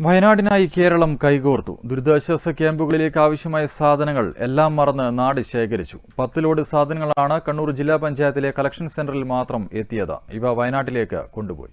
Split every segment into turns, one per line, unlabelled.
വയനാടിനായി കേരളം കൈകോർത്തു. ദുരിതാശ്വാസ ക്യാമ്പുകളിലേക്ക് ആവശ്യമായ സാധനങ്ങൾ എല്ലാം മറന്ന് നാട് ശേഖരിച്ചു. പത്തിലോട് സാധനങ്ങളാണ് കണ്ണൂർ ജില്ലാ പഞ്ചായത്തിലെ കളക്ഷൻ സെന്ററിൽ മാത്രം എത്തിയത്. ഇവ വയനാട്ടിലേക്ക് കൊണ്ടുപോയി.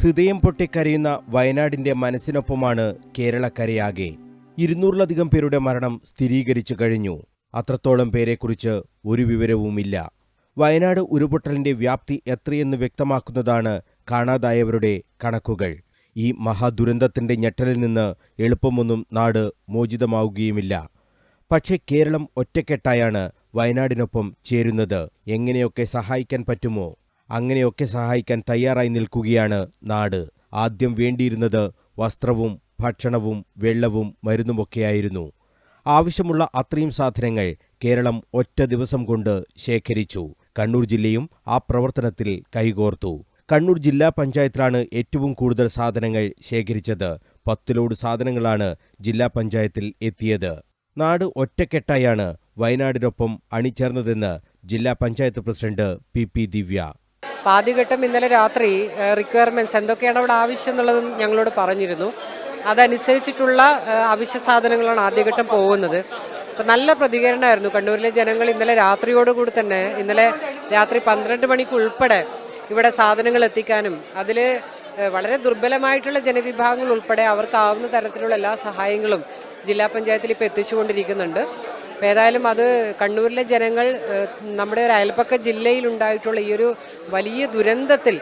ഹൃദയം പൊട്ടിക്കരയുന്ന വയനാടിന്റെ മനസ്സിനൊപ്പമാണ് കേരളക്കരയാകെ. ഇരുന്നൂറിലധികം പേരുടെ മരണം സ്ഥിരീകരിച്ചു കഴിഞ്ഞു. അത്രത്തോളം പേരെക്കുറിച്ച് ഒരു വിവരവുമില്ല. വയനാട് ഉരുപൊട്ടലിന്റെ വ്യാപ്തി എത്രയെന്ന് വ്യക്തമാക്കുന്നതാണ് കാണാതായവരുടെ കണക്കുകൾ. ഈ മഹാദുരന്തത്തിന്റെ ഞെട്ടലിൽ നിന്ന് എളുപ്പമൊന്നും നാട് മോചിതമാവുകയുമില്ല. പക്ഷേ കേരളം ഒറ്റക്കെട്ടായാണ് വയനാടിനൊപ്പം ചേരുന്നത്. എങ്ങനെയൊക്കെ സഹായിക്കാൻ പറ്റുമോ? അങ്ങനെയൊക്കെ സഹായിക്കാൻ തയ്യാറായി നിൽക്കുകയാണ് നാട്. ആദ്യം വേണ്ടിയിരുന്നത് വസ്ത്രവും ഭക്ഷണവും വെള്ളവും മരുന്നുമൊക്കെയായിരുന്നു. ആവശ്യമുള്ള അത്രയും സാധനങ്ങൾ കേരളം ഒറ്റ ദിവസം കൊണ്ട് ശേഖരിച്ചു. കണ്ണൂർ ജില്ലയും ആ പ്രവർത്തനത്തിൽ കൈകോർത്തു. കണ്ണൂർ ജില്ലാ പഞ്ചായത്തിലാണ് ഏറ്റവും കൂടുതൽ സാധനങ്ങൾ ശേഖരിച്ചത്. പത്തിലോട് സാധനങ്ങളാണ് ജില്ലാ പഞ്ചായത്തിൽ എത്തിയത്. നാട് ഒറ്റക്കെട്ടായാണ് വയനാടിനൊപ്പം അണിചേർന്നതെന്ന് ജില്ലാ panchayat president P P Divya.
അപ്പോൾ ആദ്യഘട്ടം ഇന്നലെ രാത്രി റിക്വയർമെന്റ്സ് എന്തൊക്കെയാണ് അവിടെ ആവശ്യം എന്നുള്ളതും ഞങ്ങളോട് പറഞ്ഞിരുന്നു. അതനുസരിച്ചിട്ടുള്ള അവശ്യ സാധനങ്ങളാണ് ആദ്യഘട്ടം പോകുന്നത്. അപ്പോൾ നല്ല പ്രതികരണമായിരുന്നു. കണ്ണൂരിലെ ജനങ്ങൾ ഇന്നലെ രാത്രിയോടുകൂടി തന്നെ ഇന്നലെ രാത്രി പന്ത്രണ്ട് മണിക്ക് ഉൾപ്പെടെ ഇവിടെ സാധനങ്ങൾ എത്തിക്കാനും അതിൽ വളരെ ദുർബലമായിട്ടുള്ള ജനവിഭാഗങ്ങൾ ഉൾപ്പെടെ അവർക്കാവുന്ന തരത്തിലുള്ള എല്ലാ സഹായങ്ങളും ജില്ലാ പഞ്ചായത്തിൽ ഇപ്പോൾ എത്തിച്ചുകൊണ്ടിരിക്കുന്നുണ്ട്. ഏതായാലും അത് കണ്ണൂരിലെ ജനങ്ങൾ നമ്മുടെ ഒരു അയൽപ്പക്ക ജില്ലയിൽ ഉണ്ടായിട്ടുള്ള ഈ ഒരു വലിയ ദുരന്തത്തിൽ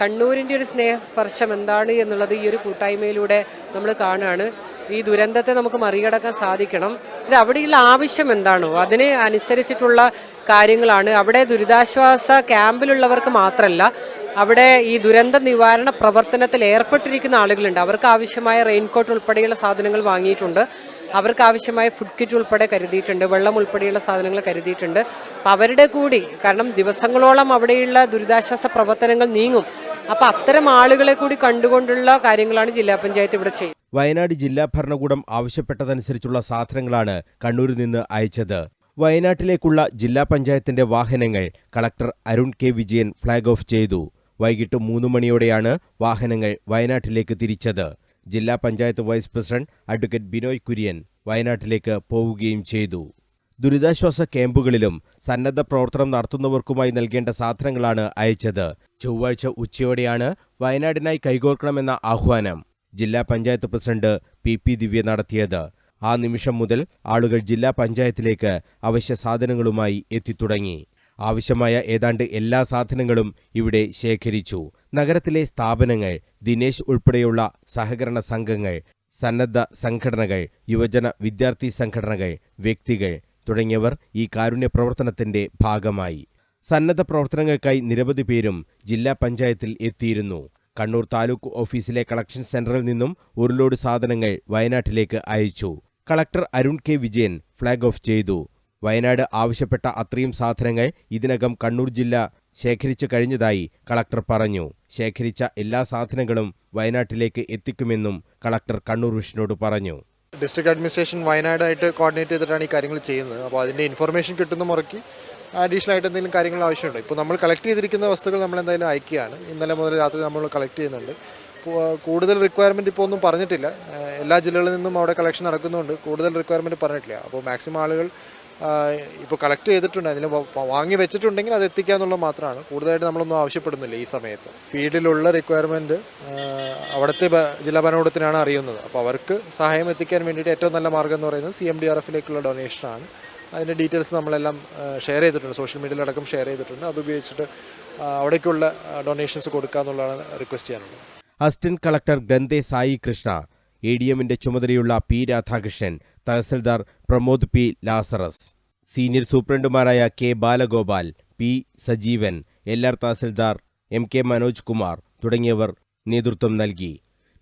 കണ്ണൂരിന്റെ ഒരു സ്നേഹസ്പർശം എന്താണ് എന്നുള്ളത് ഈ ഒരു കൂട്ടായ്മയിലൂടെ നമ്മൾ കാണുകയാണ്. ഈ ദുരന്തത്തെ നമുക്ക് മറികടക്കാൻ സാധിക്കണം. ഇത് അവിടെയുള്ള ആവശ്യം എന്താണോ? അതിന് അനുസരിച്ചിട്ടുള്ള കാര്യങ്ങളാണ്. അവിടെ ദുരിതാശ്വാസ ക്യാമ്പിലുള്ളവർക്ക് മാത്രമല്ല അവിടെ ഈ ദുരന്ത നിവാരണ പ്രവർത്തനത്തിൽ ഏർപ്പെട്ടിരിക്കുന്ന ആളുകളുണ്ട്. അവർക്ക് ആവശ്യമായ റെയിൻകോട്ട് ഉൾപ്പെടെയുള്ള സാധനങ്ങൾ വാങ്ങിയിട്ടുണ്ട്. അവർക്ക് ആവശ്യമായ ഫുഡ് കിറ്റ് ഉൾപ്പെടെ കരുതിയിട്ടുണ്ട് വെള്ളം ഉൾപ്പെടെയുള്ള സാധനങ്ങൾ കരുതിയിട്ടുണ്ട്. അപ്പോൾ അവരുടെ കൂടി കാരണം ദിവസങ്ങളോളം അവിടെയുള്ള ദുരിതാശ്വാസ പ്രവർത്തനങ്ങൾ നീങ്ങും. അപ്പം അത്തരം ആളുകളെ കൂടി കണ്ടുകൊണ്ടുള്ള കാര്യങ്ങളാണ് ജില്ലാ പഞ്ചായത്ത് ഇവിടെ ചെയ്യുന്നത്.
വയനാട് ജില്ലാ ഭരണകൂടം ആവശ്യപ്പെട്ടതനുസരിച്ചുള്ള സാധനങ്ങളാണ് കണ്ണൂരിൽ നിന്ന് അയച്ചത്. വയനാട്ടിലേക്കുള്ള ജില്ലാ പഞ്ചായത്തിന്റെ വാഹനങ്ങൾ collector Arun K Vijayan flag off ചെയ്തു. വൈകിട്ട് മൂന്ന് മണിയോടെയാണ് വാഹനങ്ങൾ വയനാട്ടിലേക്ക് തിരിച്ചത്. ജില്ലാ panchayat vice president advocate Binoy Kurian വയനാട്ടിലേക്ക് പോവുകയും ചെയ്തു. ദുരിതാശ്വാസ ക്യാമ്പുകളിലും സന്നദ്ധ പ്രവർത്തനം നടത്തുന്നവർക്കുമായി നൽകേണ്ട സാധനങ്ങളാണ് അയച്ചത്. ചൊവ്വാഴ്ച ഉച്ചയോടെയാണ് വയനാടിനായി കൈകോർക്കണമെന്ന ആഹ്വാനം ജില്ലാ panchayat president P P Divya നടത്തിയത്. ആ നിമിഷം മുതൽ ആളുകൾ ജില്ലാ പഞ്ചായത്തിലേക്ക് അവശ്യ സാധനങ്ങളുമായി എത്തിത്തുടങ്ങി. ആവശ്യമായ ഏതാണ്ട് എല്ലാ സാധനങ്ങളും ഇവിടെ ശേഖരിച്ചു. നഗരത്തിലെ സ്ഥാപനങ്ങൾ ദിനേശ് ഉൾപ്പെടെയുള്ള സഹകരണ സംഘങ്ങൾ സന്നദ്ധ സംഘടനകൾ യുവജന വിദ്യാർത്ഥി സംഘടനകൾ വ്യക്തികൾ തുടങ്ങിയവർ ഈ കാരുണ്യ പ്രവർത്തനത്തിന്റെ ഭാഗമായി. സന്നദ്ധ പ്രവർത്തനങ്ങൾക്കായി നിരവധി പേരും ജില്ലാ പഞ്ചായത്തിൽ എത്തിയിരുന്നു. കണ്ണൂർ താലൂക്ക് ഓഫീസിലെ കളക്ഷൻ സെന്ററിൽ നിന്നും ലോഡ് സാധനങ്ങൾ വയനാട്ടിലേക്ക് അയച്ചു. Collector Arun K. Vijayan flag off ചെയ്തു. വയനാട് ആവശ്യപ്പെട്ട അത്രയും സാധനങ്ങൾ ഇതിനകം കണ്ണൂർ ജില്ല ശേഖരിച്ചു കഴിഞ്ഞതായി കളക്ടർ പറഞ്ഞു. ശേഖരിച്ച എല്ലാ സാധനങ്ങളും വയനാട്ടിലേക്ക് എത്തിക്കുമെന്നും കളക്ടർ കണ്ണൂർ വിഷ്ണുവോട് പറഞ്ഞു.
ഡിസ്ട്രിക്ട് അഡ്മിനിസ്ട്രേഷൻ വയനാടായിട്ട് കോർഡിനേറ്റ് ചെയ്തിട്ടാണ് ഈ കാര്യങ്ങൾ ചെയ്യുന്നത്. അപ്പോൾ അതിന്റെ ഇൻഫർമേഷൻ കിട്ടുന്ന മുറയ്ക്ക് അഡീഷണൽ ആയിട്ട് എന്തെങ്കിലും കാര്യങ്ങൾ ആവശ്യമുണ്ട്. ഇപ്പോൾ നമ്മൾ കളക്ട് ചെയ്തിരിക്കുന്ന വസ്തുക്കൾ നമ്മൾ എന്തായാലും അയക്കുകയാണ്. ഇന്നലെ മുതൽ രാത്രി നമ്മൾ കളക്ട് ചെയ്യുന്നുണ്ട്. കൂടുതൽ റിക്വയർമെന്റ് ഇപ്പോൾ ഒന്നും പറഞ്ഞിട്ടില്ല. എല്ലാ ജില്ലകളിൽ നിന്നും അവിടെ കളക്ഷൻ നടക്കുന്നുണ്ട്. കൂടുതൽ റിക്വയർമെന്റ് പറഞ്ഞിട്ടില്ല. അപ്പോൾ മാക്സിമം ആളുകൾ ഇപ്പോൾ കളക്ട് ചെയ്തിട്ടുണ്ട്. അതിൽ വാങ്ങി വെച്ചിട്ടുണ്ടെങ്കിൽ അത് എത്തിക്കുക എന്നുള്ളത് മാത്രമാണ്. കൂടുതലായിട്ട് നമ്മളൊന്നും ആവശ്യപ്പെടുന്നില്ല ഈ സമയത്ത്. ഫീൽഡിലുള്ള റിക്വയർമെന്റ് അവിടുത്തെ ജില്ലാ ഭരണകൂടത്തിനാണ് അറിയുന്നത്. അപ്പോൾ അവർക്ക് സഹായം എത്തിക്കാൻ വേണ്ടിയിട്ട് ഏറ്റവും നല്ല മാർഗം എന്ന് പറയുന്നത് സി എം ഡി ആർ എഫിലേക്കുള്ള ഡൊണേഷനാണ് അതിന്റെ ഡീറ്റെയിൽസ് നമ്മളെല്ലാം ഷെയർ ചെയ്തിട്ടുണ്ട്. സോഷ്യൽ മീഡിയയിലടക്കം ഷെയർ ചെയ്തിട്ടുണ്ട്. അത് ഉപയോഗിച്ചിട്ട് അവിടേക്കുള്ള ഡൊണേഷൻസ് കൊടുക്കുക എന്നുള്ളതാണ് റിക്വസ്റ്റ് ചെയ്യാനുള്ളത്.
Assistant collector Granthe Sai Krishna A D എമ്മിന്റെ ചുമതലയുള്ള P Radhakrishnan tahsildar Pramod P Lazarus. Senior സൂപ്രണ്ടുമാരായ K Balagopal P Sajeevan L R tahsildar M K Manoj Kumar തുടങ്ങിയവർ നേതൃത്വം നൽകി.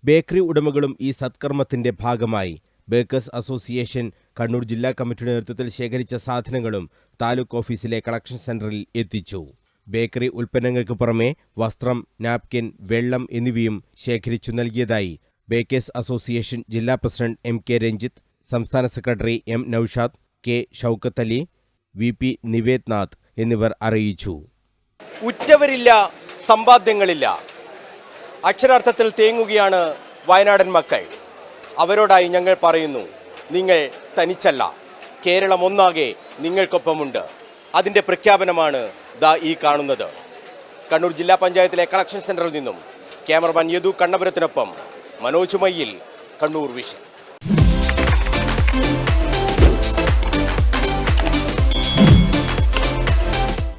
ബേക്കറി ഉടമകളും ഈ സത്കർമ്മത്തിന്റെ ഭാഗമായി ബേക്കേഴ്സ് അസോസിയേഷൻ കണ്ണൂർ ജില്ലാ കമ്മിറ്റിയുടെ നേതൃത്വത്തിൽ ശേഖരിച്ച സാധനങ്ങളും താലൂക്ക് ഓഫീസിലെ കളക്ഷൻ സെന്ററിൽ എത്തിച്ചു. ബേക്കറി ഉൽപ്പന്നങ്ങൾക്ക് പുറമെ വസ്ത്രം നാപ്കിൻ വെള്ളം എന്നിവയും ശേഖരിച്ചു നൽകിയതായി ബേക്കേഴ്സ് അസോസിയേഷൻ ജില്ലാ പ്രസിഡന്റ് എം കെ രഞ്ജിത്ത് സംസ്ഥാന secretary M Noushad K Shoukath Ali V P Nived Nath എന്നിവർ അറിയിച്ചു.
ഉറ്റവരില്ല സമ്പാദ്യങ്ങളില്ല. അക്ഷരാർത്ഥത്തിൽ തേങ്ങുകയാണ് വയനാടൻ മക്കൾ. അവരോടായി ഞങ്ങൾ പറയുന്നു നിങ്ങൾ തനിച്ചല്ല കേരളം ഒന്നാകെ നിങ്ങൾക്കൊപ്പമുണ്ട്. അതിന്റെ പ്രഖ്യാപനമാണ് ദാ ഈ കാണുന്നത്. കണ്ണൂർ ജില്ലാ പഞ്ചായത്തിലെ കളക്ഷൻ സെന്ററിൽ നിന്നും ക്യാമറമാൻ യദു കണ്ണപുരത്തിനൊപ്പം മനോജ് മയ്യിൽ കണ്ണൂർ വിഷൻ.